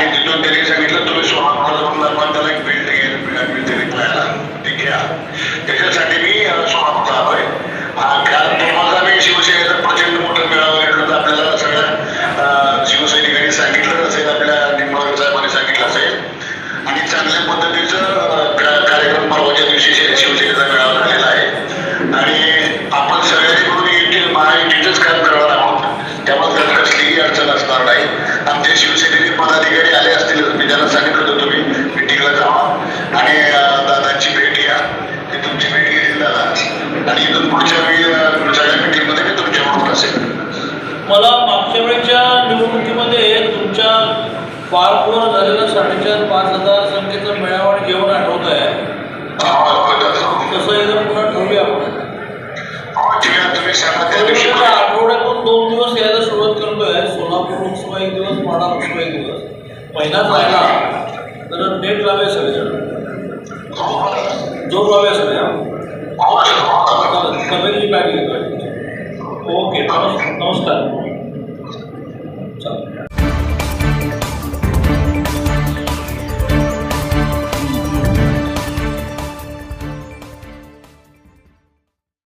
आणि तिथून त्यांनी सांगितलं तुम्ही सोलापूरला जाऊन दरम्यान त्याला एक बिल्ड मिळते विकायला ते घ्या. त्याच्यासाठी मी सोलापूरला आलोय. कारण तुम्हाला मी शिवसेनेचं प्रचंड मोठं मिळावं तर आपल्याला सगळ्या शिवसैनिकांनी सांगितलं असेल आपल्या निंबाळकर साहेबांनी सांगितलं असेल. आणि चांगल्या पद्धतीचं कार्यक्रम परवाच्या दिवशी शिवसेनेचा मेळावा झालेला आहे. आणि आपण सगळ्यांनी करून महायुतीचंच काम करावं आणि इथून पुढच्या वेळी सगळ्या मिटिंगमध्ये मी तुमच्याबरोबर असेल. मला मागच्या वेळेच्या निवडणुकीमध्ये तुमच्या पार्कवर झालेला साडेचार पाच हजार संख्येचं मेळावा जेवण आठवत आहे. हो, हो. तसं एकदा पुन्हा ठरवूया आपण. हो, आठवड्यातून दोन दिवस यायला सुरुवात करतोय. सोलापूर लोकसभा एक दिवस माडा लोकसभा एक दिवस. महिनाच राहिला. तर नेट लावे सगळे हो, जोर लावे सगळे कबेरी बॅग ओके नमस्कार.